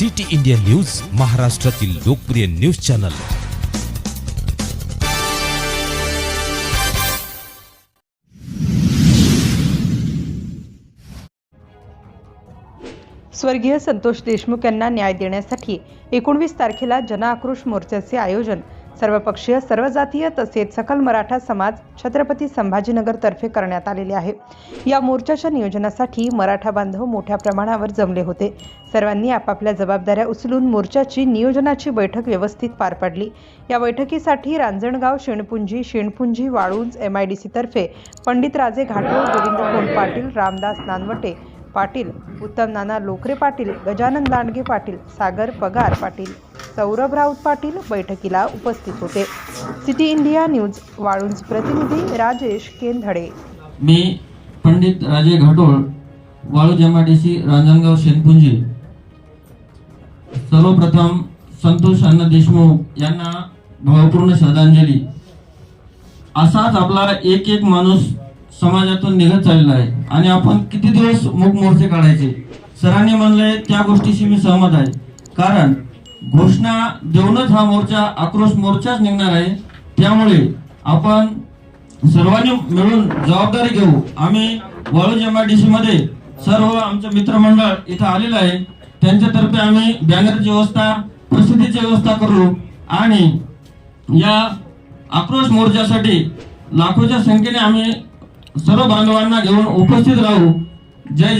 City India news महाराष्ट्रातील लोकप्रिय news channel. स्वर्गीय संतोष देशमुख यांना न्याय देण्यासाठी एकोणवीस तारखेला जनआक्रोश मोर्चाचे आयोजन सर्वपक्षीय सर्व जातीय तसेच सकल मराठा समाज छत्रपती संभाजीनगर तर्फे करण्यात आलेले आहे. या मोर्चाच्या नियोजनासाठी मराठा बांधव मोठ्या प्रमाणावर जमले होते. सर्वांनी आपापल्या जबाबदाऱ्या उचलून मोर्चाची नियोजनाची बैठक व्यवस्थित पार पाडली. या बैठकीसाठी Ranjangaon Shenpunji Shenpunji Waluj M I D C तर्फे पंडित राजे घाटोळ गोविंद कोण पाटील रामदास नानवटे पाटील उत्तम नाना लोकरे पाटील गजानन लांडगे पाटील सागर पगार पाटील सौरभ राऊत पाटील बैठकीला उपस्थित होते. सिटी इंडिया न्यूज वाळूंज प्रतिनिधी राजेश केंधडे. मी पंडित राजे घाटोळ वाळू जमाडीसी रांजणगाव शेनपुंजी. सर्वप्रथम संतोष अण्णा देशमुख यांना भावपूर्ण श्रद्धांजली. असाच आपला एक एक माणूस समाजातून निघत चाललेला आहे आणि आपण किती दिवस मूक मोर्चे काढायचे? सरांनी म्हणले त्या गोष्टीशी मी सहमत आहे. कारण घोषणा देऊनच हा मोर्चा आक्रोश मोर्चाच निघणार आहे. त्यामुळे आपण सर्वांनी मिळून जबाबदारी घेऊ. आम्ही Waluj M I D C मध्ये सर्व आमचं मित्रमंडळ इथं आलेलं आहे. त्यांच्यातर्फे आम्ही बॅनरची व्यवस्था प्रसिद्धीची व्यवस्था करू. आणि या आक्रोश मोर्चासाठी लाखोच्या संख्येने आम्ही सर्व बांधवांना घेऊन उपस्थित राहू. जय